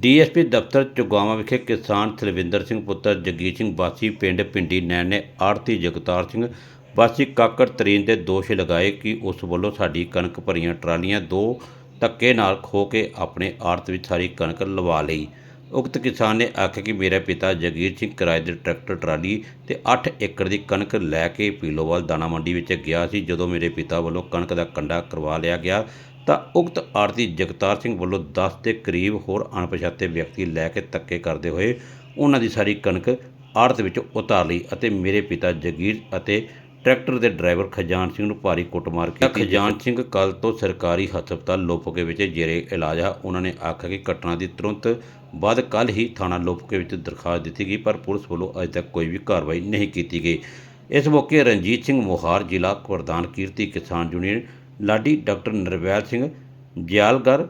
DSP ਦਫ਼ਤਰ ਚੁਗਾਵਾਂ ਵਿਖੇ ਕਿਸਾਨ ਥਲਵਿੰਦਰ ਸਿੰਘ ਪੁੱਤਰ ਜਗੀਰ ਸਿੰਘ ਵਾਸੀ, ਪਿੰਡ ਪਿੰਡੀ ਨੈਣ ਨੇ ਆੜਤੀ ਜਗਤਾਰ ਸਿੰਘ ਵਾਸੀ ਕਾਕੜ ਤਰੀਨ ਦੇ ਦੋਸ਼ ਲਗਾਏ ਕਿ ਉਸ ਵੱਲੋਂ ਸਾਡੀ ਕਣਕ ਭਰੀਆਂ ਟਰਾਲੀਆਂ ਦੋ ਧੱਕੇ ਨਾਲ ਖੋ ਕੇ ਆਪਣੇ ਆੜਤ ਵਿੱਚ ਸਾਰੀ ਕਣਕ ਲਵਾ ਲਈ। ਉਕਤ ਕਿਸਾਨ ਨੇ ਆਖਿਆ ਕਿ ਮੇਰੇ ਪਿਤਾ ਜਗੀਰ ਸਿੰਘ ਕਿਰਾਏ ਦੇ ਟਰੈਕਟਰ, ਟਰਾਲੀ ਤੇ 8 ਏਕੜ ਦੀ ਕਣਕ ਲੈ ਕੇ ਪੀਲੋਵਾਲ ਦਾਣਾ ਮੰਡੀ ਵਿੱਚ ਗਿਆ ਸੀ, ਜਦੋਂ ਮੇਰੇ ਪਿਤਾ ਵੱਲੋਂ ਕਣਕ ਦਾ ਕੰਡਾ ਕਰਵਾ ਲਿਆ ਗਿਆ। ਤਾਂ ਉਕਤ ਆੜਤੀ ਜਗਤਾਰ ਸਿੰਘ ਵੱਲੋਂ 10 ਦੇ ਕਰੀਬ ਹੋਰ ਅਣਪਛਾਤੇ ਵਿਅਕਤੀ ਲੈ ਕੇ ਧੱਕੇ ਕਰਦੇ ਹੋਏ ਉਹਨਾਂ ਦੀ ਸਾਰੀ ਕਣਕ ਆੜਤ ਵਿੱਚ ਉਤਾਰ ਲਈ ਅਤੇ ਮੇਰੇ ਪਿਤਾ ਜਗੀਰ ਅਤੇ ਟਰੈਕਟਰ ਦੇ ਡਰਾਈਵਰ ਖਜਾਨ ਸਿੰਘ ਨੂੰ ਭਾਰੀ ਕੁੱਟਮਾਰ ਕੀਤੀ। ਖਜਾਨ ਸਿੰਘ ਕੱਲ ਤੋਂ ਸਰਕਾਰੀ ਹਸਪਤਾਲ ਲੋਪੋਕੇ ਵਿੱਚ ਜੇਰੇ ਇਲਾਜ ਆ। ਉਹਨਾਂ ਨੇ ਆਖਿਆ ਕਿ ਘਟਨਾ ਦੀ ਤੁਰੰਤ ਬਾਅਦ ਕੱਲ ਹੀ ਥਾਣਾ ਲੋਪੋਕੇ ਵਿੱਚ ਦਰਖਾਸਤ ਦਿੱਤੀ ਗਈ ਪਰ ਪੁਲਿਸ ਵੱਲੋਂ ਅਜੇ ਤੱਕ ਕੋਈ ਵੀ ਕਾਰਵਾਈ ਨਹੀਂ ਕੀਤੀ ਗਈ। ਇਸ ਮੌਕੇ ਰਣਜੀਤ ਸਿੰਘ ਮੋਹਾਰ ਜ਼ਿਲ੍ਹਾ ਪ੍ਰਧਾਨ ਕੀਰਤੀ ਕਿਸਾਨ ਯੂਨੀਅਨ ਲਾਡੀ ਡਾਕਟਰ ਨਰਵੈਲ ਸਿੰਘ ਜਿਆਲਗਰ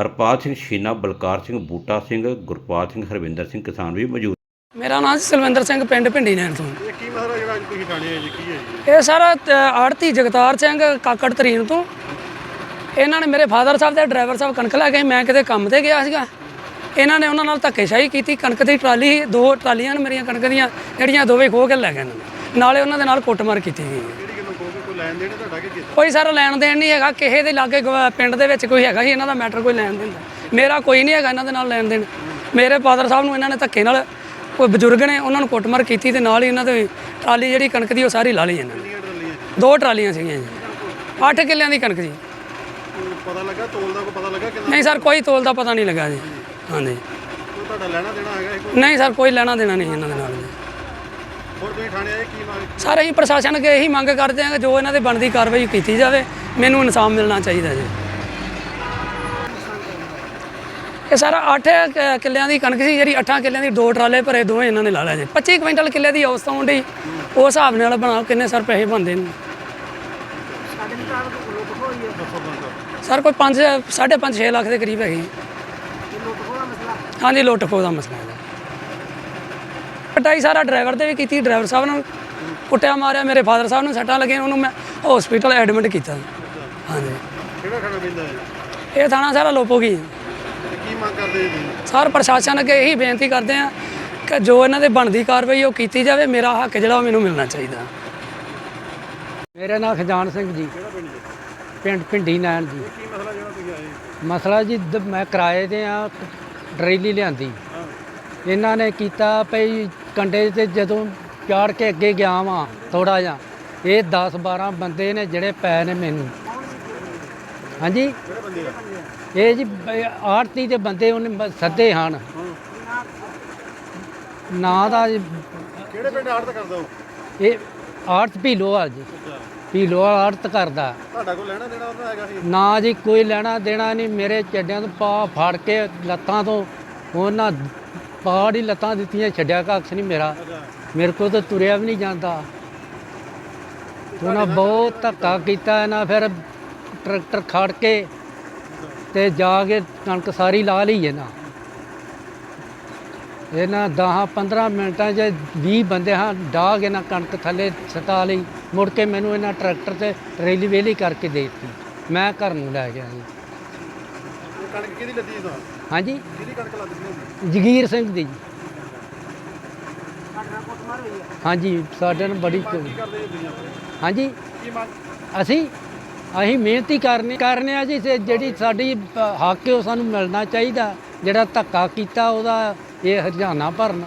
ਹਰਪਾਲ ਸਿੰਘ ਸ਼ੀਨਾ ਬਲਕਾਰ ਸਿੰਘ ਬੂਟਾ ਸਿੰਘ ਗੁਰਪਾਲ ਸਿੰਘ ਹਰਵਿੰਦਰ ਸਿੰਘ ਕਿਸਾਨ ਵੀ ਮੌਜੂਦ ਮੇਰਾ ਨਾਮ ਸਿਲਵਿੰਦਰ ਸਿੰਘ ਪਿੰਡ ਭਿੰਡੀ ਨੈਣ ਤੋਂ। ਇਹ ਕੀ ਮਸਲਾ ਜਿਹੜਾ ਅੱਜ ਤੁਸੀਂ ਥਾਣੇ ਆਏ ਜੀ ਕੀ ਹੈ ਜੀ? ਇਹ ਸਾਰਾ ਆੜਤੀ ਜਗਤਾਰ ਸਿੰਘ ਕਾਕੜ ਤਰੀਨ ਤੋਂ। ਇਹਨਾਂ ਨੇ ਮੇਰੇ ਫਾਦਰ ਸਾਹਿਬ ਤੇ ਡਰਾਈਵਰ ਸਾਹਿਬ ਕਣਕ ਲੈ ਗਏ ਮੈਂ ਕਿਤੇ ਕੰਮ ਤੇ ਗਿਆ ਸੀਗਾ। ਇਹਨਾਂ ਨੇ ਉਹਨਾਂ ਨਾਲ ਧੱਕੇਸ਼ਾਹੀ ਕੀਤੀ ਕਣਕ ਦੀ ਟਰਾਲੀ ਦੋ ਟਰਾਲੀਆਂ ਨੇ ਮੇਰੀਆਂ ਕਣਕ ਦੀਆਂ ਜਿਹੜੀਆਂ ਦੋਵੇਂ ਖੋਹ ਕੇ ਲੈ ਗਏ ਇਹਨਾਂ ਨੇ। ਨਾਲੇ ਉਹਨਾਂ ਦੇ ਨਾਲ ਕੁੱਟਮਾਰ ਕੀਤੀ ਗਈ ਕਿਹੜੀ ਗੱਲੋਂ ਕਹੋਗੇ ਕੋਈ ਲੈਣ ਦੇਣ ਹੈ ਤੁਹਾਡਾ ਕਿ ਕਿਸ? ਕੋਈ ਸਾਰਾ ਲੈਣ ਦੇਣ ਨਹੀਂ ਹੈਗਾ। ਕਿਸੇ ਦੇ ਲਾਗੇ ਗਵਾ- ਪਿੰਡ ਦੇ ਵਿੱਚ ਕੋਈ ਹੈਗਾ ਸੀ ਇਹਨਾਂ ਦਾ ਮੈਟਰ ਕੋਈ ਲੈਣ ਦੇਣ ਦਾ। ਮੇਰਾ ਕੋਈ ਨਹੀਂ ਹੈਗਾ ਇਹਨਾਂ ਦੇ ਨਾਲ ਲੈਣ ਦੇਣ। ਮੇਰੇ ਫਾਦਰ ਸਾਹਿਬ ਨੂੰ ਇਹਨਾਂ ਨੇ ਧੱਕੇ ਨਾਲ ਕੋਈ ਬਜ਼ੁਰਗ ਨੇ ਉਹਨਾਂ ਨੂੰ ਕੁੱਟਮਾਰ ਕੀਤੀ ਤੇ ਨਾਲ ਹੀ ਇਹਨਾਂ ਦੇ ਟਰਾਲੀ ਜਿਹੜੀ ਕਣਕ ਦੀ ਉਹ ਸਾਰੀ ਲਾ ਲਈ ਇਹਨਾਂ ਨੇ। ਟਰਾਲੀਆਂ ਦੋ ਟਰਾਲੀਆਂ ਸੀਗੀਆਂ ਜੀ। 8 ਕਿੱਲਿਆਂ ਦੀ ਕਣਕ ਜੀ। ਕੋਈ ਪਤਾ ਲੱਗਾ ਤੋਲ ਦਾ ਕੋਈ ਪਤਾ ਲੱਗਾ ਕਿੰਨਾ? ਨਹੀਂ ਸਰ ਕੋਈ ਤੋਲ ਦਾ ਪਤਾ ਨਹੀਂ ਲੱਗਾ ਜੀ। ਹਾਂਜੀ। ਕੋਈ ਤੁਹਾਡਾ ਲੈਣਾ ਦੇਣਾ ਹੈਗਾ ਇਹ ਕੋਈ? ਨਹੀਂ ਸਰ ਕੋਈ ਲੈਣਾ ਦੇਣਾ ਨਹੀਂ ਇਹਨਾਂ ਦੇ ਨਾਲ ਜੀ। ਹੋਰ ਤੁਸੀਂ ਥਾਣੇ ਆਏ, ਕੀ ਮੰਗ ਸਾਰੇ ਹੀ ਪ੍ਰਸ਼ਾਸਨ ਅੱਗੇ ਇਹੀ ਮੰਗ ਕਰਦੇ ਹਾਂ ਕਿ ਜੋ ਇਹਨਾਂ ਦੇ ਬਣਦੀ ਕਾਰਵਾਈ ਕੀਤੀ ਜਾਵੇ, ਮੈਨੂੰ ਇਨਸਾਫ ਮਿਲਣਾ ਚਾਹੀਦਾ ਜੀ। ਇਹ ਸਾਰਾ 8 ਕਿੱਲਿਆਂ ਦੀ ਕਣਕ ਸੀ, ਜਿਹੜੀ 8 ਕਿੱਲਿਆਂ ਦੀ ਦੋ ਟਰਾਲੇ ਭਰੇ ਦੋਵੇਂ ਇਹਨਾਂ ਨੇ ਲਾ ਲਿਆ ਜੀ। 25 ਕੁਇੰਟਲ ਕਿੱਲੇ ਦੀ ਔਸਤ ਆਉਣ ਡਈ ਉਸ ਹਿਸਾਬ ਨਾਲ ਬਣਾਓ ਕਿੰਨੇ ਸਰ ਪੈਸੇ ਬਣਦੇ ਨੇ। ਸਰ ਕੋਈ 5 5.5 6 ਲੱਖ ਦੇ ਕਰੀਬ ਹੈਗੀ ਹਾਂਜੀ, ਲੁੱਟ ਖੋਹ ਦਾ ਮਸਲਾ। ਹੈ ਕਟਾਈ ਸਾਰਾ ਡਰਾਈਵਰ ਦੇ ਵੀ ਕੀਤੀ ਡਰਾਈਵਰ ਸਾਹਿਬ ਨੂੰ ਕੁੱਟਿਆ ਮਾਰਿਆ ਮੇਰੇ ਫਾਦਰ ਸਾਹਿਬ ਨੂੰ ਸੱਟਾਂ ਲੱਗੀਆਂ ਉਹਨੂੰ ਮੈਂ ਹਸਪੀਟਲ ਐਡਮਿਟ ਕੀਤਾ ਹਾਂਜੀ। ਕਿਹੜਾ ਥਾਣਾ ਪੈਂਦਾ ਹੈ? ਇਹ ਥਾਣਾ ਸਾਰਾ ਲੋਪੋ ਗਈ ਤੇ ਕੀ ਮੰਗ ਕਰਦੇ ਜੀ ਸਾਰ ਪ੍ਰਸ਼ਾਸਨ ਅੱਗੇ ਇਹੀ ਬੇਨਤੀ ਕਰਦੇ ਆ ਕਿ ਜੋ ਇਹਨਾਂ ਦੇ ਬਣਦੀ ਕਾਰਵਾਈ ਉਹ ਕੀਤੀ ਜਾਵੇ ਮੇਰਾ ਹੱਕ ਜਿਹੜਾ ਉਹ ਮੈਨੂੰ ਮਿਲਣਾ ਚਾਹੀਦਾ। ਮੇਰਾ ਨਾਮ ਖਜਾਨ ਸਿੰਘ ਜੀ। ਪਿੰਡ ਪਿੰਡ ਨੈਣ ਜੀ। ਕੀ ਮਸਲਾ ਜਿਹੜਾ ਤੁਸੀਂ ਆਏ? ਮਸਲਾ ਜੀ ਮੈਂ ਕਿਰਾਏ ਤੇ ਆ ਟਰੇਲੀ ਲਿਆਂਦੀ। ਇਹਨਾਂ ਨੇ ਕੀਤਾ ਭਈ ਕੰਡੇ ਤੇ ਜਦੋਂ ਚਾੜ ਕੇ ਅੱਗੇ ਗਿਆ ਵਾਂ ਥੋੜਾ ਜਿਹਾ ਇਹ 10 12 ਬੰਦੇ ਨੇ ਜਿਹੜੇ ਪੈ ਨੇ ਮੈਨੂੰ। ਹਾਂਜੀ? ਇਹ ਜੀ ਆੜਤੀ ਦੇ ਬੰਦੇ ਉਹਨੇ ਸੱਦੇ ਹਨ। ਨਾਂ ਦਾ ਕਿਹੜੇ ਪਿੰਡ ਆੜਤ ਕਰਦਾ ਉਹ? ਇਹ ਆੜਤ ਭੀਲੋਵਾਲ ਜੀ। ਭੀਲੋਵਾਲ ਆੜਤ ਕਰਦਾ। ਤੁਹਾਡਾ ਕੋਈ ਲੈਣਾ ਦੇਣਾ ਉਹਨਾਂ ਹੈਗਾ ਸੀ। ਨਾ ਜੀ ਕੋਈ ਲੈਣਾ ਦੇਣਾ ਨਹੀਂ। ਮੇਰੇ ਚੱਡਿਆਂ ਤੋਂ ਪਾ ਫੜ ਕੇ ਲੱਤਾਂ ਤੋਂ ਉਹਨਾਂ ਪਾੜ ਹੀ ਲੱਤਾਂ ਦਿੱਤੀਆਂ, ਛੱਡਿਆ ਕੱਖ ਨਹੀਂ ਮੇਰਾ। ਮੇਰੇ ਕੋਲ ਤਾਂ ਤੁਰਿਆ ਵੀ ਨਹੀਂ ਜਾਂਦਾ। ਉਹਨਾਂ ਬਹੁਤ ਧੱਕਾ ਕੀਤਾ ਇਹਨਾਂ ਫਿਰ ਟਰੈਕਟਰ ਖੜ ਕੇ ਤੇ ਜਾ ਕੇ ਕਣਕ ਸਾਰੀ ਲਾ ਲਈ ਇਹਨਾਂ। ਇਹਨਾਂ 10 15 ਮਿੰਟਾਂ 'ਚ 20 ਬੰਦੇ ਹਾਂ ਡਾਗ ਨਾ ਕਣਕ ਥੱਲੇ ਸਤਾ ਲਈ। ਮੁੜ ਕੇ ਮੈਨੂੰ ਇਹਨਾਂ ਟਰੈਕਟਰ ਤੇ ਰੇਲੀ ਵੇਲੀ ਕਰਕੇ ਦੇ ਦਿੱਤੀ। ਮੈਂ ਘਰ ਨੂੰ ਲੈ ਗਿਆ ਜੀ। ਕਣਕ ਕਿਹਦੀ ਲੱਦੀ ਹੈ ਹਾਂਜੀ। ਕਿਹਦੀ ਕਣਕ ਲੱਦੀ ਸੀ ਜਗੀਰ ਸਿੰਘ ਦੀ ਜੀ। ਹਾਂਜੀ ਸਾਡੇ ਨਾਲ ਬੜੀ ਕੀ ਕਰਦੇ ਜੀ ਤੁਸੀਂ ਆਪਣੇ? ਹਾਂਜੀ। ਕੀ ਮੰਗ? ਅਸੀਂ ਅਸੀਂ ਮਿਹਨਤ ਕਰਨੀ ਕਰਨੇ ਆ ਜੀ ਤੇ ਜਿਹੜੀ ਸਾਡੀ ਅ, ਹੱਕ ਹੈ ਉਹ ਸਾਨੂੰ ਮਿਲਣਾ ਚਾਹੀਦਾ। ਜਿਹੜਾ ਧੱਕਾ ਕੀਤਾ ਉਹਦਾ ਇਹ ਹਰਜਾਨਾ ਭਰਨ।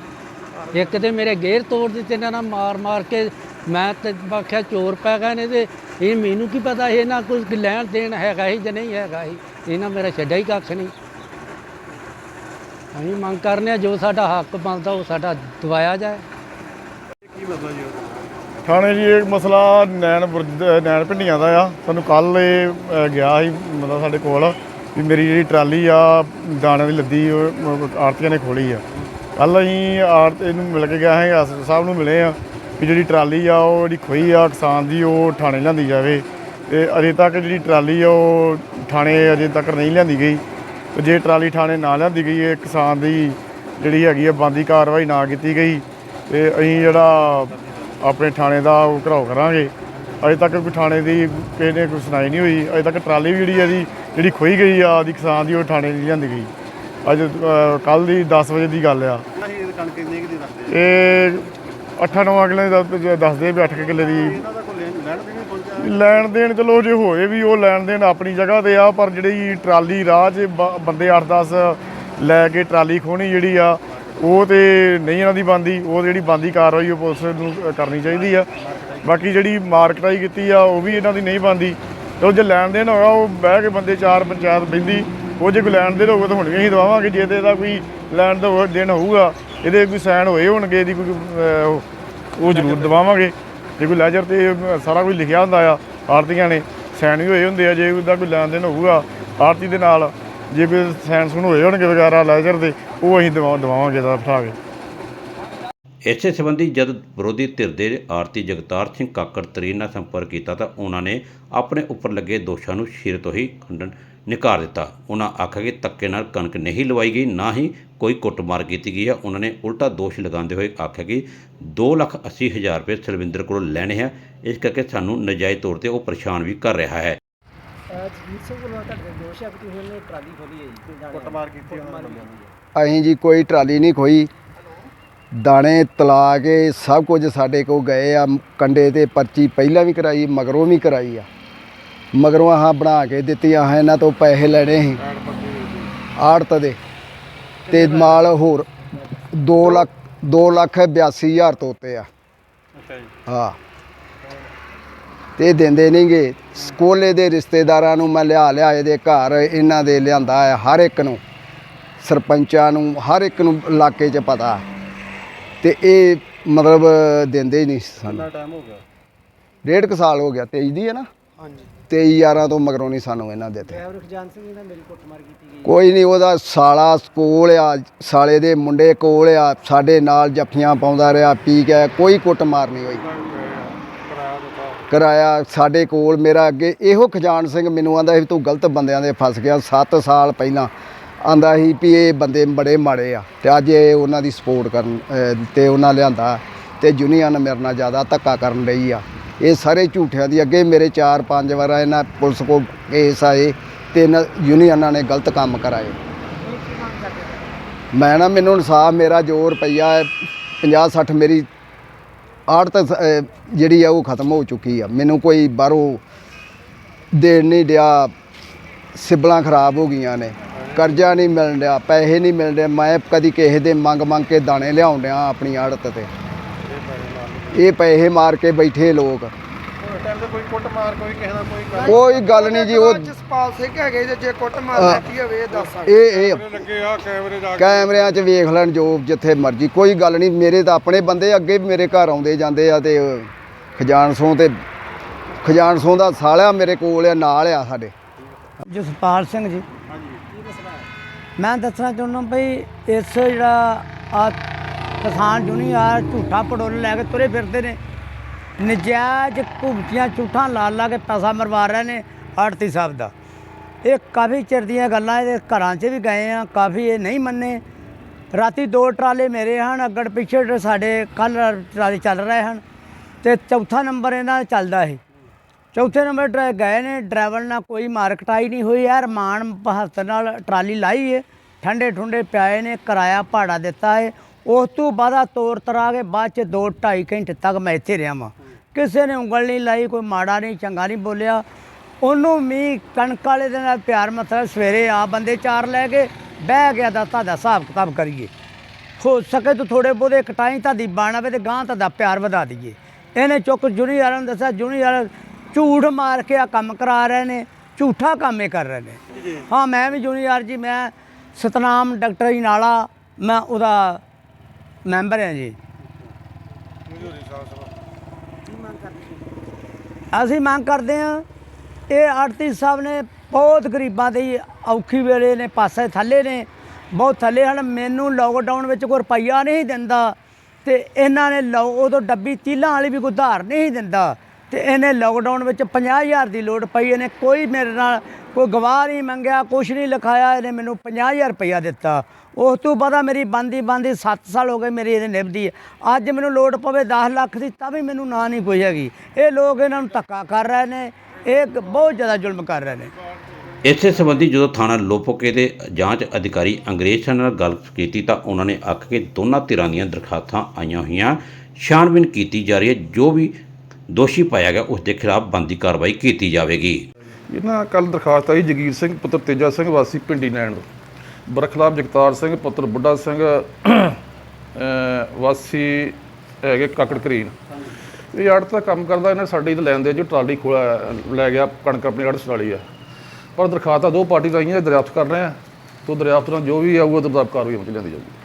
ਇੱਕ ਤੇ ਮੇਰੇ ਗੇਰ ਤੋੜ ਦਿੱਤੇ ਇਹਨਾਂ ਨਾਲ ਮਾਰ ਮਾਰ ਕੇ ਮੈਂ ਤੇ ਆਖਿਆ ਚੋਰ ਪੈ ਗਏ ਨੇ ਤੇ ਇਹ ਮੈਨੂੰ ਕੀ ਪਤਾ ਇਹ ਨਾ ਕੁਝ ਲੈਣ ਦੇਣ ਹੈਗਾ ਹੀ ਜਾਂ ਨਹੀਂ ਹੈਗਾ ਹੀ। ਇਹਨਾਂ ਮੇਰਾ ਛੱਡਿਆ ਹੀ ਕੱਖ ਨਹੀਂ। ਅਸੀਂ ਮੰਗ ਕਰਨੇ ਆ ਜੋ ਸਾਡਾ ਹੱਕ ਬਣਦਾ ਉਹ ਸਾਡਾ ਦਵਾਇਆ ਜਾਏ। ਕੀ ਮਸਲਾ ਜੀ? ਥਾਣੇ ਜੀ ਇਹ ਮਸਲਾ ਨੈਣ ਬੁਰਜ ਨੈਣ ਪਿੰਡੀਆਂ ਦਾ ਆ। ਸਾਨੂੰ ਕੱਲ ਇਹ ਅ, ਗਿਆ ਸੀ ਮਤਲਬ ਸਾਡੇ ਕੋਲ ਵੀ ਮੇਰੀ ਜਿਹੜੀ ਟਰਾਲੀ ਆ ਦਾਣੇ ਦੀ ਲੱਦੀ ਉਹ ਆੜਤੀਆਂ ਨੇ ਖੋਲੀ ਆ। ਕੱਲ ਅਸੀਂ ਆੜਤ ਇਹਨੂੰ ਮਿਲ ਕੇ ਗਿਆ ਹੈ ਐਸ ਸਾਹਿਬ ਨੂੰ ਮਿਲੇ ਆ ਵੀ ਜਿਹੜੀ ਟਰਾਲੀ ਆ ਉਹ ਜਿਹੜੀ ਖੋਈ ਆ ਕਿਸਾਨ ਦੀ ਉਹ ਥਾਣੇ ਲਿਆਂਦੀ ਜਾਵੇ। ਤੇ ਅਜੇ ਤੱਕ ਜਿਹੜੀ ਟਰਾਲੀ ਆ ਉਹ ਥਾਣੇ ਅਜੇ ਤੱਕ ਨਹੀਂ ਲਿਆਂਦੀ ਗਈ। ਜੇ ਟਰਾਲੀ ਥਾਣੇ ਨਾ ਲਿਆਂਦੀ ਗਈ, ਇਹ ਕਿਸਾਨ ਦੀ ਜਿਹੜੀ ਹੈਗੀ ਆ ਬੰਦੀ ਕਾਰਵਾਈ ਨਾ ਕੀਤੀ ਗਈ, ਤੇ ਅਸੀਂ ਜਿਹੜਾ ਆਪਣੇ ਥਾਣੇ ਦਾ ਉਹ ਘਰਾਓ ਕਰਾਂਗੇ। ਅਜੇ ਤੱਕ ਕੋਈ ਥਾਣੇ ਦੀ ਕਿਸੇ ਨੇ ਕੋਈ ਸੁਣਾਈ ਨਹੀਂ ਹੋਈ। ਅਜੇ ਤੱਕ ਟਰਾਲੀ ਵੀ ਜਿਹੜੀ ਹੈ ਦੀ ਜਿਹੜੀ ਖੋਈ ਗਈ ਆ ਦੀ ਕਿਸਾਨ ਦੀ ਉਹ ਥਾਣੇ ਨਹੀਂ ਲਿਆਂਦੀ ਗਈ। ਅੱਜ ਕੱਲ ਦੀ 10 ਵਜੇ ਦੀ ਗੱਲ ਆ। ਨਹੀਂ ਇਹ ਕਣਕ 8-9 ਕਿੱਲੇ ਦੱਸਦੇ ਆ ਵੀ 8 ਕਿੱਲੇ ਦੀ। ਲੈਣ ਦੇਣ ਚਲੋ ਜੇ ਹੋਏ ਵੀ ਉਹ ਲੈਣ ਦੇਣ ਆਪਣੀ ਜਗ੍ਹਾ ਤੇ ਆ, ਪਰ ਜਿਹੜੀ ਟਰਾਲੀ ਰਾਹ 'ਚ ਬ- ਬੰਦੇ 8-10 ਲੈ ਕੇ ਟਰਾਲੀ ਖੋਣੀ ਜਿਹੜੀ ਆ, ਉਹ ਤੇ ਨਹੀਂ ਇਹਨਾਂ ਦੀ ਬੰਦੀ ਉਹ ਜਿਹੜੀ ਬੰਦੀ ਕਾਰਵਾਈ ਉਹ ਪੁਲਿਸ ਨੂੰ ਕਰਨੀ ਚਾਹੀਦੀ ਆ। ਬਾਕੀ ਜਿਹੜੀ ਮਾਰਕਟਾਈ ਕੀਤੀ ਆ, ਉਹ ਵੀ ਇਹਨਾਂ ਦੀ ਨਹੀਂ ਬੰਦੀ ਤੇ ਉਹ ਜੇ ਲੈਣ ਦੇਣ ਹੋਇਆ, ਉਹ ਬਹਿ ਕੇ ਬੰਦੇ ਚਾਰ ਪੰਚਾਇਤ ਬਹਿੰਦੀ, ਉਹ ਜੇ ਕੋਈ ਲੈਣ ਦੇਣ ਹੋਊਗਾ ਤਾਂ ਹੁਣ ਵੀ ਅਸੀਂ ਦਵਾਵਾਂਗੇ, ਜੇ ਤੇ ਇਹਦਾ ਕੋਈ ਲੈਣ ਦਾ ਹੋਇਆ ਦਿਨ ਹੋਊਗਾ, ਇਹਦੇ ਕੋਈ ਸਾਈਨ ਹੋਏ ਹੋਣਗੇ, ਇਹਦੀ ਕੋਈ ਉਹ- ਉਹ ਜ਼ਰੂਰ ਦਵਾਵਾਂਗੇ। ਜੇ ਕੋਈ ਲੈਜਰ ਤੇ ਸਾਰਾ ਕੁਝ ਲਿਖਿਆ ਹੁੰਦਾ ਆ ਆਰਤੀਆਂ ਨੇ ਸਾਈਨ ਵੀ ਹੋਏ ਹੁੰਦੇ ਆ, ਜੇ ਉਹਦਾ ਕੋਈ ਲੈਣ ਦੇਣ ਹੋਊਗਾ ਆਰਤੀ ਦੇ ਨਾਲ, ਜੇ ਕੋਈ ਸਾਈਨ ਸੁਣ ਹੋਏ ਹੋਣਗੇ ਵਗੈਰਾ ਲੈਜਰ ਦੇ, ਉਹ ਅਸੀਂ ਦਵਾ, ਦਵਾਵਾਂਗੇ ਦਾ ਬਿਠਾ ਕੇ। ਇਸੇ ਸੰਬੰਧੀ ਜਦ ਵਿਰੋਧੀ ਧਿਰ ਦੇ ਆਰਤੀ ਜਗਤਾਰ ਸਿੰਘ ਕਾਕੜ ਤਰੀਨ ਨਾਲ ਸੰਪਰਕ ਕੀਤਾ ਤਾਂ ਉਹਨਾਂ ਨੇ ਆਪਣੇ ਉੱਪਰ ਲੱਗੇ ਦੋਸ਼ਾਂ ਨੂੰ ਸ਼ਿਰ ਤੋਂ ਹੀ ਖੰਡਨ ਨਿਕਾਰ ਦਿੱਤਾ। ਉਹਨਾਂ ਆਖਿਆ ਕਿ ਧੱਕੇ ਨਾਲ ਕਣਕ ਨਹੀਂ ਲਵਾਈ ਗਈ, ਨਾ ਹੀ ਕੋਈ ਕੁੱਟਮਾਰ ਕੀਤੀ ਗਈ ਹੈ। ਉਹਨਾਂ ਨੇ ਉਲਟਾ ਦੋਸ਼ ਲਗਾਉਂਦੇ ਹੋਏ ਆਖਿਆ ਕਿ 280000 ਰੁਪਏ ਸਲਵਿੰਦਰ ਕੋਲੋਂ ਲੈਣੇ ਹੈ। ਇਸ ਕਰਕੇ ਸਾਨੂੰ ਨਜਾਇਜ਼ ਤੌਰ ਤੇ ਉਹ ਪਰੇਸ਼ਾਨ ਵੀ ਕਰ ਰਿਹਾ ਹੈ। ਕੁੱਟਮਾਰ ਕੀਤੀ ਉਹਨਾਂ ਨੇ ਬੰਦਿਆਂ ਦੀ ਅਸੀਂ ਜੀ ਕੋਈ ਟਰਾਲੀ ਨਹੀਂ ਖੋਈ ਦਾਣੇ ਤਲਾ ਕੇ ਸਭ ਕੁਝ ਸਾਡੇ ਕੋਲ ਗਏ ਆ। ਕੰਡੇ ਤੇ ਪਰਚੀ ਪਹਿਲਾਂ ਵੀ ਕਰਾਈ ਮਗਰੋਂ ਵੀ ਕਰਾਈ ਆ। ਮਗਰੋਂ ਆਹ ਬਣਾ ਕੇ ਦਿੱਤੀਆਂ ਹੈ ਇਹਨਾਂ ਤੋਂ ਪੈਸੇ ਲੈਣੇ ਸੀ। ਆੜਤ ਦੇ। ਤੇ ਮਾਲ ਹੋਰ 2 ਲੱਖ 2 ਲੱਖ 82 ਹਜ਼ਾਰ ਤੋਂ ਉੱਤੇ ਆ। ਅੱਛਾ ਜੀ। ਹਾਂ। ਤੇ ਦਿੰਦੇ ਨਹੀਂਗੇ ਸਕੋਲੇ ਦੇ ਰਿਸ਼ਤੇਦਾਰਾਂ ਨੂੰ ਮੈਂ ਲਿਆ ਲਿਆ ਇਹਦੇ ਘਰ ਇਹਨਾਂ ਦੇ ਲਿਆਂਦਾ ਹੈ ਹਰ ਇੱਕ ਨੂੰ। ਸਰਪੰਚਾਂ ਨੂੰ ਹਰ ਇੱਕ ਨੂੰ ਇਲਾਕੇ 'ਚ ਪਤਾ। ਤੇ ਇਹ ਮਤਲਬ ਦਿੰਦੇ ਹੀ ਨਹੀਂ ਸਾਨੂੰ। ਕਿੰਨਾ ਟਾਈਮ ਹੋ ਗਿਆ? ਡੇਢ ਕੁ ਸਾਲ ਹੋ ਗਿਆ 23 ਦੀ ਹੈ ਨਾ? ਹਾਂਜੀ। 23 11 ਤੋਂ ਮਗਰੋਂ ਨਹੀਂ ਸਾਨੂੰ ਇਹਨਾਂ ਦਿੱਤੇ ਡਰਾਈਵਰ ਖਜਾਨ ਸਿੰਘ ਨੇ ਮੇਰੀ ਕੁੱਟਮਾਰ ਕੀਤੀ ਗਈ। ਕੋਈ ਨਹੀਂ ਉਹਦਾ ਸਾਲਾ ਕੋਲ ਆ ਸਾਲੇ ਦੇ ਮੁੰਡੇ ਕੋਲ ਆ ਸਾਡੇ ਨਾਲ ਜੱਫੀਆਂ ਪਾਉਂਦਾ ਰਿਹਾ ਪੀ ਕੇ ਕੋਈ ਕੁੱਟ ਮਾਰ ਨਹੀਂ ਹੋਈ। ਕਰਾਇਆ ਸਾਡੇ ਕੋਲ ਮੇਰਾ ਅੱਗੇ ਇਹੋ ਖਜਾਨ ਸਿੰਘ ਮੈਨੂੰ ਆਂਦਾ ਸੀ ਤੂੰ ਗਲਤ ਬੰਦਿਆਂ ਦੇ ਫਸ ਗਿਆ 7 ਸਾਲ ਪਹਿਲਾਂ। ਆਂਦਾ ਸੀ ਵੀ ਇਹ ਬੰਦੇ ਬੜੇ ਮਾੜੇ ਆ ਤੇ ਅੱਜ ਇਹ ਉਹਨਾਂ ਦੀ ਸਪੋਰਟ ਕਰਨ ਅਹ, ਤੇ ਉਹਨਾਂ ਲਿਆਂਦਾ ਤੇ ਯੂਨੀਅਨ ਮੇਰੇ ਨਾਲ ਜ਼ਿਆਦਾ ਧੱਕਾ ਕਰਨ ਰਹੀ ਆ। ਇਹ ਸਾਰੇ ਝੂਠਿਆਂ ਦੀ ਅੱਗੇ ਮੇਰੇ 4-5 ਵਾਰ ਇਹਨਾਂ ਪੁਲਿਸ ਕੋ ਕੇਸ ਆਏ ਤੇ ਇਹਨਾਂ ਯੂਨੀਅਨਾਂ ਨੇ ਗਲਤ ਕੰਮ ਕਰਾਏ। ਮੈਂ ਨਾ ਮੈਨੂੰ ਇਨਸਾਫ ਮੇਰਾ ਜੋ ਰੁਪਈਆ 50-60 ਮੇਰੀ ਆੜਤ ਜਿਹੜੀ ਆ ਉਹ ਖਤਮ ਹੋ ਚੁੱਕੀ ਆ। ਮੈਨੂੰ ਕੋਈ ਬਾਹਰੋਂ ਦੇਣ ਨਹੀਂ ਡਿਆ, ਸਿਬਲਾਂ ਖਰਾਬ ਹੋ ਗਈਆਂ ਨੇ, ਕਰਜ਼ਾ ਨਹੀਂ ਮਿਲਣ ਡਿਆ, ਪੈਸੇ ਨਹੀਂ ਮਿਲਣ ਡਿਆ ਮੈਂ ਕਦੀ ਕਿਸੇ ਦੇ ਮੰਗ ਮੰਗ ਕੇ ਦਾਣੇ ਲਿਆਉਣ ਡਿਆ ਆਪਣੀ ਆੜਤ ਤੇ। ਇਹ ਪੈਸੇ ਮਾਰ ਕੇ ਬੈਠੇ ਲੋਕ। ਉਸ ਟਾਈਮ ਤੇ ਕੋਈ ਕੁੱਟਮਾਰ ਕੋਈ ਕਿਸੇ ਦਾ ਕੋਈ ਗੱਲ ਕੋਈ ਗੱਲ ਨਹੀਂ ਜੀ ਉਹ ਜਸਪਾਲ ਸਿੰਘ ਹੈਗੇ ਜੇ- ਜੇ ਕੁੱਟ ਮਾਰ ਹਾਂ। ਲੈਤੀ ਹੋਵੇ ਇਹ ਦੱਸ ਇਹ ਇਹ ਲੱਗੇ ਆ ਕੈਮਰੇ ਦਾ ਕੈਮਰਿਆਂ 'ਚ ਵੇਖ ਲੈਣ ਜੋ ਜਿੱਥੇ ਮਰਜ਼ੀ ਕੋਈ ਗੱਲ ਨਹੀਂ ਮੇਰੇ ਤਾਂ ਆਪਣੇ ਬੰਦੇ ਅੱਗੇ ਵੀ ਮੇਰੇ ਘਰ ਆਉਂਦੇ ਜਾਂਦੇ ਆ ਤੇ ਖਜਾਨ ਸੋਂ ਤੇ ਖਜਾਨ ਸੋਂ ਦਾ ਸਾਲਿਆ ਮੇਰੇ ਕੋਲ ਆ ਨਾਲ ਆ ਸਾਡੇ। ਜਸਪਾਲ ਸਿੰਘ ਜੀ। ਹਾਂਜੀ। ਕੀ ਮਸਲਾ ਹੈ ਮੈਂ ਦੱਸਣਾ ਚਾਹੁੰਦਾ ਭਈ ਇਸ ਜਿਹੜਾ ਆ ਕਿਸਾਨ ਜੂਨੀਅਰ ਝੂਠਾ ਪੜੋਲ ਲੈ ਕੇ ਤੁਰੇ ਫਿਰਦੇ ਨੇ। ਨਜਾਇਜ਼ ਘੁੰਮਤੀਆਂ ਝੂਠਾਂ ਲਾ ਲਾ ਕੇ ਪੈਸਾ ਮਰਵਾ ਰਹੇ ਨੇ ਆੜਤੀ ਸਾਹਿਬ ਦਾ। ਇਹ ਕਾਫੀ ਚਿਰ ਦੀਆਂ ਗੱਲਾਂ ਇਹਦੇ ਘਰਾਂ 'ਚ ਵੀ ਗਏ ਆ, ਕਾਫੀ ਇਹ ਨਹੀਂ ਮੰਨੇ। ਰਾਤੀ ਦੋ ਟਰਾਲੇ ਮੇਰੇ ਹਨ, ਅੱਗੜ ਪਿੱਛੇ ਸਾਡੇ ਕੱਲ ਟਰਾਲੇ ਚੱਲ ਰਹੇ ਹਨ ਤੇ ਚੌਥਾ ਨੰਬਰ ਇਹਨਾਂ ਚੱਲਦਾ ਹੈ ਚੌਥੇ ਨੰਬਰ ਟਰੈ ਗਏ ਨੇ, ਡਰਾਈਵਰ ਨਾਲ ਕੋਈ ਮਾਰਕਟਾਈ ਨਹੀਂ ਹੋਈ ਯਾਰ ਮਾਨ ਹੱਥ ਨਾਲ ਟਰਾਲੀ ਲਾਈ ਏ ਠੰਡੇ ਠੁੰਡੇ ਪਿਆਏ ਨੇ, ਕਿਰਾਇਆ ਭਾੜਾ ਦਿੱਤਾ ਏ ਉਸ ਤੋਂ ਬਾਅਦ ਤੋਰ ਤਰਾ ਕੇ ਬਾਅਦ ਚ 2 2.5 ਘੰਟੇ ਤੱਕ ਮੈਂ ਇੱਥੇ ਰਿਹਾ ਵਾਂ। ਕਿਸੇ ਨੇ ਉਂਗਲ ਨਹੀਂ ਲਾਈ ਕੋਈ ਮਾੜਾ ਨਹੀਂ ਚੰਗਾ ਨਹੀਂ ਬੋਲਿਆ। ਉਹਨੂੰ ਵੀ ਕਣਕ ਵਾਲੇ ਦੇ ਨਾਲ ਪਿਆਰ ਮਤਲਬ ਸਵੇਰੇ ਆ ਬੰਦੇ ਚਾਰ ਲੈ ਕੇ ਬਹਿ ਗਿਆ ਦਾ ਤੁਹਾਡਾ ਹਿਸਾਬ ਕਿਤਾਬ ਕਰੀਏ। ਹੋ ਸਕੇ ਤਾਂ ਥੋੜੇ ਬਹੁਤੇ ਕਟਾਈ ਤੁਹਾਡੀ ਬਣ ਆਵੇ ਤੇ ਗਾਂ ਤੁਹਾਡਾ ਪਿਆਰ ਵਧਾ ਦਈਏ। ਇਹਨੇ ਚੁੱਕ ਜੂਨੀਅਰਾਂ ਨੂੰ ਦੱਸਿਆ ਜੂਨੀਅਰ ਝੂਠ ਮਾਰ ਕੇ ਆ ਕੰਮ ਕਰਾ ਰਹੇ ਨੇ ਝੂਠਾ ਕੰਮ ਇਹ ਕਰ ਰਹੇ ਨੇ। ਹਾਂ ਮੈਂ ਵੀ ਜੂਨੀਅਰ ਜੀ ਮੈਂ ਸਤਨਾਮ ਡਾਕਟਰ ਜੀ ਨਾਲਾ ਮੈਂ ਉਹਦਾ ਮੈਂਬਰ ਹਾਂ ਜੀ। ਅਸੀਂ ਮੰਗ ਕਰਦੇ ਹਾਂ, ਇਹ ਆੜਤੀ ਸਾਹਿਬ ਨੇ ਬਹੁਤ ਗਰੀਬਾਂ ਦੀ ਔਖੀ ਵੇਲੇ ਨੇ, ਪਾਸੇ ਥੱਲੇ ਨੇ, ਬਹੁਤ ਥੱਲੇ ਹਨ। ਮੈਨੂੰ ਲੋਕਡਾਊਨ ਵਿੱਚ ਕੋਈ ਰੁਪਈਆ ਨਹੀਂ ਦਿੰਦਾ ਤੇ ਇਹਨਾਂ ਨੇ ਲੋ ਉਦੋਂ ਡੱਬੀ ਤੀਲਾਂ ਵਾਲੀ ਵੀ ਕੋਈ ਉਧਾਰ ਨਹੀਂ ਦਿੰਦਾ। ਤੇ ਇਹਨੇ ਲੋਕਡਾਊਨ ਵਿੱਚ 50000 ਦੀ ਲੋੜ ਪਈ, ਇਹਨੇ ਕੋਈ ਮੇਰੇ ਨਾਲ ਕੋਈ ਗਵਾਹ ਨਹੀਂ ਮੰਗਿਆ, ਕੁਛ ਨਹੀਂ ਲਿਖਾਇਆ, ਇਹਨੇ ਮੈਨੂੰ 50000 ਰੁਪਈਆ ਦਿੱਤਾ। ਉਸ ਤੋਂ ਬਾਅਦ ਮੇਰੀ ਬੰਦੀ ਬੰਦੀ 7 ਸਾਲ ਹੋ ਗਏ ਮੇਰੀ ਇਹਦੇ ਨਿਭਦੀ ਹੈ। ਅੱਜ ਮੈਨੂੰ ਲੋੜ ਪਵੇ 10 ਲੱਖ ਦੀ, ਤਾਂ ਵੀ ਮੈਨੂੰ ਨਾ ਨਹੀਂ ਕੋਈ ਹੈਗੀ। ਇਹ ਲੋਕ ਇਹਨਾਂ ਨੂੰ ਧੱਕਾ ਕਰ ਰਹੇ ਨੇ, ਇਹ ਬਹੁਤ ਜ਼ਿਆਦਾ ਜ਼ੁਲਮ ਕਰ ਰਹੇ ਨੇ। ਇਸੇ ਸੰਬੰਧੀ ਜਦੋਂ ਥਾਣਾ ਲੋਪੋਕੇ ਦੇ ਜਾਂਚ ਅਧਿਕਾਰੀ ਅੰਗਰੇਜ਼ ਸਿੰਘ ਨਾਲ ਗੱਲ ਕੀਤੀ, ਤਾਂ ਉਹਨਾਂ ਨੇ ਆਖ ਕੇ ਦੋਨਾਂ ਧਿਰਾਂ ਦੀਆਂ ਦਰਖਾਸਤਾਂ ਆਈਆਂ ਹੋਈਆਂ ਛਾਣਬੀਨ ਕੀਤੀ ਜਾ ਰਹੀ ਹੈ। ਜੋ ਵੀ ਦੋਸ਼ੀ ਪਾਇਆ ਗਿਆ, ਉਸ ਦੇ ਖਿਲਾਫ ਬਣਦੀ ਕਾਰਵਾਈ ਕੀਤੀ ਜਾਵੇਗੀ। ਇਹਨਾਂ ਕੱਲ ਦਰਖਾਸਤ ਆਈ, ਜਗੀਰ ਸਿੰਘ, ਪੁੱਤਰ ਤੇਜਾ ਸਿੰਘ, ਵਾਸੀ ਪਿੰਡੀ ਨੈਣ ਬਰਖਲਾਫ ਜਗਤਾਰ ਸਿੰਘ, ਪੁੱਤਰ ਬੁੱਢਾ ਸਿੰਘ ਵਾਸੀ ਹੈਗੇ ਕਾਕੜ ਕਰੀਨ ਇਹ ਆੜਤ ਤਾਂ ਕੰਮ ਕਰਦਾ, ਇਹਨੇ ਸਾਡੀ ਤੇ ਲੈਣ ਦੇ ਜੋ ਟਰਾਲੀ ਖੋਲਾ ਲੈ ਗਿਆ, ਕਣਕ ਆਪਣੀ ਆੜਤ ਵਾਲੀ ਆ। ਪਰ ਦਰਖਾਸਤਾਂ ਦੋ ਪਾਰਟੀ ਆਈਆਂ, ਇਹ ਦਰਿਆਫਤ ਕਰ ਰਹੇ ਆ, ਤੋਂ ਦਰਿਆਫਤ ਨਾਲ ਜੋ ਵੀ ਆਊਗਾ ਦਰਦਾਬ ਕਾਰਵਾਈ ਵਿੱਚ ਲਿਆਂਦੀ ਜਾਊਗੀ।